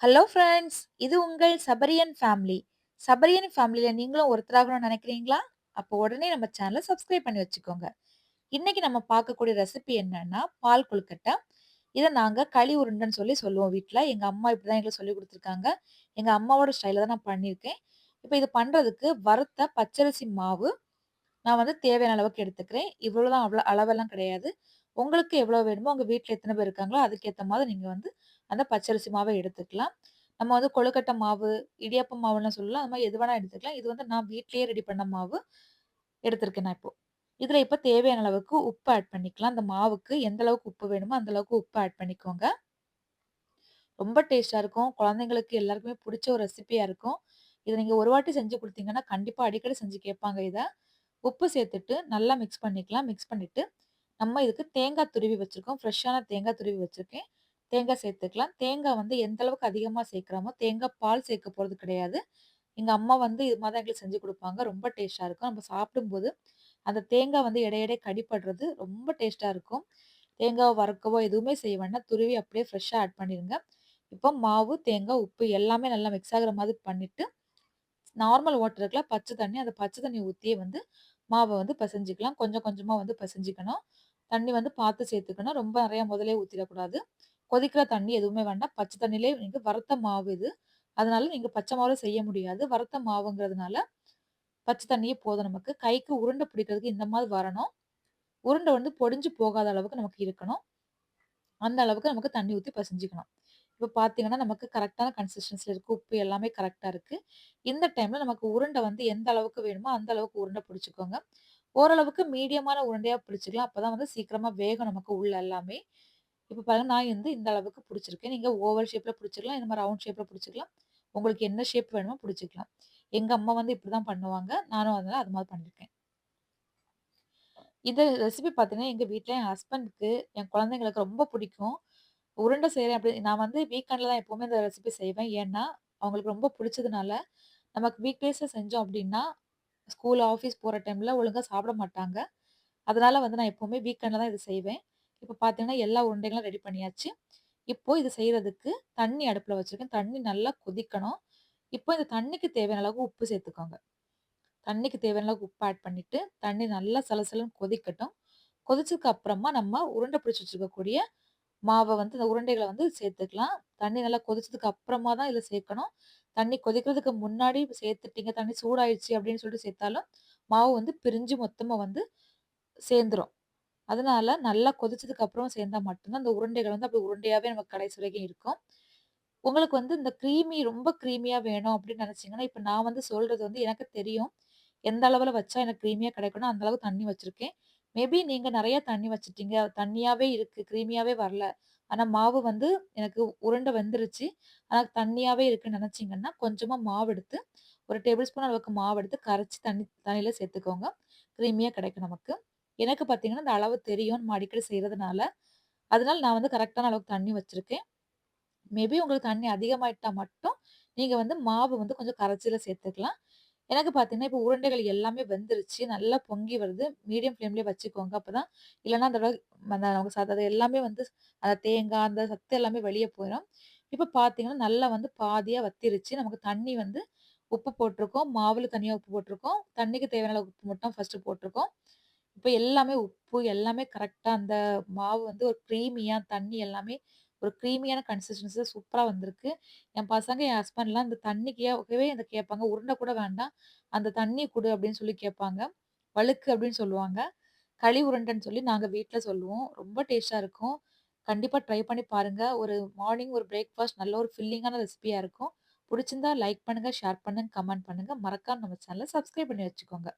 Hello friends! இது உங்கள் சபரியன் family. சபரியன் ஃபேமிலியில் நீங்களும் ஒருத்தராகணும்னு நினைக்கிறீங்களா? அப்போ உடனே நம்ம சேனலை சப்ஸ்கிரைப் பண்ணி வச்சுக்கோங்க. இன்றைக்கி நம்ம பார்க்கக்கூடிய ரெசிபி என்னன்னா, பால் கொழுக்கட்டை. இதை நாங்கள் களி உருண்டுன்னு சொல்லி சொல்லுவோம் வீட்டில் எங்கள் அம்மா இப்படி தான் எங்களுக்கு சொல்லிக் கொடுத்துருக்காங்க எங்கள் அம்மாவோட ஸ்டைலில் தான் நான் பண்ணியிருக்கேன். இப்போ இது பண்ணுறதுக்கு வறுத்த பச்சரிசி மாவு நான் வந்து தேவையான அளவுக்கு எடுத்துக்கிறேன். இவ்வளோ தான் அவ்வளோ அளவெல்லாம் கிடையாது. உங்களுக்கு எவ்வளோ வேணுமோ, உங்கள் வீட்டில் எத்தனை பேர் இருக்காங்களோ, அதுக்கேற்ற மாதிரி நீங்கள் வந்து அந்த பச்சரிசி மாவை எடுத்துக்கலாம். நம்ம வந்து கொழுக்கட்டை மாவு, இடியாப்பம் மாவுலாம் சொல்லலாம். அது மாதிரி எது வேணால் எடுத்துக்கலாம். இது வந்து நான் வீட்லேயே ரெடி பண்ண மாவு எடுத்திருக்கேன் நான் இப்போது இதில் இப்போ தேவையான அளவுக்கு உப்பு ஆட் பண்ணிக்கலாம். அந்த மாவுக்கு எந்த அளவுக்கு உப்பு வேணுமோ, அந்த அளவுக்கு உப்பு ஆட் பண்ணிக்கோங்க. ரொம்ப டேஸ்ட்டாக இருக்கும். குழந்தைங்களுக்கு எல்லாருக்குமே பிடிச்ச ஒரு ரெசிபியாக இருக்கும். இதை நீங்கள் ஒரு வாட்டி செஞ்சு கொடுத்தீங்கன்னா கண்டிப்பாக அடிக்கடி செஞ்சு கேட்பாங்க இதை உப்பு சேர்த்துட்டு நல்லா மிக்ஸ் பண்ணிக்கலாம். மிக்ஸ் பண்ணிவிட்டு நம்ம இதுக்கு தேங்காய் துருவி வச்சுருக்கோம் ஃப்ரெஷ்ஷான தேங்காய் துருவி வச்சுருக்கேன் தேங்காய் சேர்த்துக்கலாம். தேங்காய் வந்து எந்த அளவுக்கு அதிகமாக சேர்க்குறோமோ தேங்காய் பால் சேர்க்க போகிறது கிடையாது. எங்கள் அம்மா வந்து இது மாதிரி தான் எங்களுக்கு செஞ்சு கொடுப்பாங்க ரொம்ப டேஸ்ட்டாக இருக்கும். நம்ம சாப்பிடும்போது, அந்த தேங்காய் வந்து இடை இடைய கடிப்படுறது ரொம்ப டேஸ்ட்டாக இருக்கும். தேங்காவ வறுக்கவோ எதுவுமே செய்ய வேண்டாம். துருவி அப்படியே ஃப்ரெஷ்ஷாக ஆட் பண்ணிடுங்க இப்போ மாவு, தேங்காய், உப்பு எல்லாமே நல்லா மிக்ஸ் ஆகிற மாதிரி பண்ணிவிட்டு நார்மல் வாட்டர் பச்சை தண்ணி, அந்த பச்சை தண்ணி ஊற்றியே வந்து மாவை வந்து பசஞ்சிக்கலாம் கொஞ்சம் கொஞ்சமாக வந்து பெசஞ்சுக்கணும். தண்ணி வந்து பார்த்து சேர்த்துக்கணும். ரொம்ப நிறையா முதலே ஊற்றிடக்கூடாது கொதிக்கிற தண்ணி எதுவுமே வேண்டாம். பச்சை தண்ணியிலே நீங்கள் வறுத்த மாவு இது. அதனால நீங்கள் பச்சை மாவில் செய்ய முடியாது. வறுத்த மாவுங்கிறதுனால, பச்சை தண்ணியே போதும் நமக்கு. கைக்கு உருண்டை பிடிக்கிறதுக்கு இந்த மாதிரி வரணும். உருண்டை வந்து பொடிஞ்சு போகாத அளவுக்கு நமக்கு இருக்கணும். அந்த அளவுக்கு நமக்கு தண்ணி ஊற்றி பெசஞ்சுக்கணும். இப்போ பார்த்தீங்கன்னா, நமக்கு கரெக்டான கன்சிஸ்டன்சில இருக்குது உப்பு எல்லாமே கரெக்டாக இருக்கு. இந்த டைமில் நமக்கு உருண்டை வந்து எந்த அளவுக்கு வேணுமோ, அந்த அளவுக்கு உருண்டை பிடிச்சிக்கோங்க ஓரளவுக்கு மீடியமான உருண்டையாக பிடிச்சிக்கலாம் அப்போ தான் வந்து சீக்கிரமாக வேகம் நமக்கு உள்ள எல்லாமே. இப்போ பாருங்கள் நான் வந்து இந்த அளவுக்கு பிடிச்சிருக்கேன். நீங்கள் ஓவல் ஷேப்பில் பிடிச்சிக்கலாம் இந்த மாதிரி ரவுண்ட் ஷேப்பில் பிடிச்சிக்கலாம் உங்களுக்கு என்ன ஷேப் வேணுமோ பிடிச்சிக்கலாம் எங்கள் அம்மா வந்து இப்படி தான் பண்ணுவாங்க. நானும் அதனால் அது மாதிரி பண்ணியிருக்கேன். இந்த ரெசிபி பார்த்தீங்கன்னா, எங்கள் வீட்டில் என் ஹஸ்பண்டுக்கு, என் குழந்தைங்களுக்கு ரொம்ப பிடிக்கும். உருண்டை செய்கிறேன் அப்படி நான் வந்து வீக்கெண்டில் தான் எப்போவுமே இந்த ரெசிபி செய்வேன். ஏன்னா, அவங்களுக்கு ரொம்ப பிடிச்சதுனால, நமக்கு வீக் செஞ்சோம் அப்படின்னா, ஸ்கூல், ஆஃபீஸ் போகிற டைமில் ஒழுங்காக சாப்பிட மாட்டாங்க. அதனால் வந்து நான் எப்போவுமே வீக்கெண்டில் தான் இது செய்வேன். இப்போ பார்த்தீங்கன்னா, எல்லா உருண்டைகளும் ரெடி பண்ணியாச்சு. இப்போது இது செய்கிறதுக்கு தண்ணி அடுப்பில் வச்சுருக்கேன் தண்ணி நல்லா கொதிக்கணும். இப்போ இந்த தண்ணிக்கு தேவையான அளவுக்கு உப்பு சேர்த்துக்கோங்க. தண்ணிக்கு தேவையான அளவுக்கு உப்பு ஆட் பண்ணிவிட்டு தண்ணி நல்லா சலசலன்னு கொதிக்கட்டும். கொதிச்சதுக்கு அப்புறமா நம்ம உருண்டை பிடிச்சி வச்சிருக்கக்கூடிய மாவை வந்து இந்த உருண்டைகளை வந்து சேர்த்துக்கலாம். தண்ணி நல்லா கொதிச்சதுக்கு அப்புறமா தான் இதில் சேர்க்கணும். தண்ணி கொதிக்கிறதுக்கு முன்னாடி சேர்த்துட்டீங்க, தண்ணி சூடாயிடுச்சு அப்படின்னு சொல்லிட்டு சேர்த்தாலும், மாவு வந்து பிரிஞ்சு மொத்தமாக வந்து சேர்ந்துடும் அதனால நல்லா கொதிச்சதுக்கு அப்புறம் சேர்ந்தா மட்டும்தான் அந்த உருண்டைகள் வந்து அப்படி உருண்டையாவே நமக்கு கடைசி வரைக்கும் இருக்கும். உங்களுக்கு வந்து இந்த க்ரீமி ரொம்ப க்ரீமியாக வேணும் அப்படின்னு நினைச்சீங்கன்னா, இப்போ நான் வந்து சொல்றது வந்து எனக்கு தெரியும். எந்த அளவுல வச்சா எனக்கு க்ரீமியாக கிடைக்கணும் அந்த அளவு தண்ணி வச்சிருக்கேன். மேபி நீங்க நிறையா தண்ணி வச்சுட்டீங்க. தண்ணியாவே இருக்கு. க்ரீமியாகவே வரல. ஆனா மாவு வந்து எனக்கு உருண்டை வெந்துருச்சு. ஆனால் தண்ணியாவே இருக்குன்னு நினச்சிங்கன்னா கொஞ்சமா மாவு எடுத்து, ஒரு டேபிள் ஸ்பூன் அளவுக்கு மாவு எடுத்து கரைச்சி தண்ணி தண்ணியில சேர்த்துக்கோங்க. க்ரீமியாக கிடைக்கும் நமக்கு. எனக்கு பார்த்தீங்கன்னா, இந்த அளவு தெரியும். நம்ம அடிக்கடி அதனால் அதனால நான் வந்து கரெக்டான அளவுக்கு தண்ணி வச்சுருக்கேன் மேபி உங்களுக்கு தண்ணி அதிகமாயிட்டா மட்டும், நீங்கள் வந்து மாவு வந்து கொஞ்சம் கரைச்சியில் சேர்த்துக்கலாம். எனக்கு பார்த்தீங்கன்னா, இப்போ உருண்டைகள் எல்லாமே வெந்துருச்சு. நல்லா பொங்கி வருது. மீடியம் ஃப்ளேம்லேயே வச்சுக்கோங்க. அப்போ தான் இல்லைன்னா அந்த அந்த நமக்கு சத அது எல்லாமே வந்து அந்த தேங்காய், அந்த சத்து எல்லாமே வெளியே போயிடும் இப்போ பார்த்தீங்கன்னா, நல்லா வந்து பாதியாக வத்திருச்சு. நமக்கு தண்ணி வந்து உப்பு போட்டிருக்கோம் மாவில் தனியாக உப்பு போட்டிருக்கோம் தண்ணிக்கு தேவையான உப்பு மட்டும் ஃபஸ்ட்டு போட்டிருக்கோம் இப்ப எல்லாமே உப்பு எல்லாமே கரெக்டாக அந்த மாவு வந்து ஒரு க்ரீமியாக தண்ணி எல்லாமே ஒரு க்ரீமியான கன்சிஸ்டன்சி சூப்பரா வந்திருக்கு. என் பசங்க, என் ஹஸ்பண்ட்லாம் இந்த தண்ணிக்கே இத கேட்பாங்க. உருண்டை கூட வேண்டாம். அந்த தண்ணி குடு அப்படின்னு சொல்லி கேட்பாங்க. வழுக்கு அப்படின்னு சொல்லுவாங்க. களி உருண்டைன்னு சொல்லி நாங்க வீட்டில் சொல்லுவோம். ரொம்ப டேஸ்ட்டாக இருக்கும். கண்டிப்பா ட்ரை பண்ணி பாருங்க. ஒரு மார்னிங் ஒரு பிரேக்ஃபாஸ்ட் நல்ல ஒரு ஃபில்லிங்கான ரெசிபியா இருக்கும். பிடிச்சிருந்தா லைக் பண்ணுங்க, ஷேர் பண்ணுங்க, கமெண்ட் பண்ணுங்க. மறக்காம நம்ம சேனலை சப்ஸ்கிரைப் பண்ணி வச்சுக்கோங்க.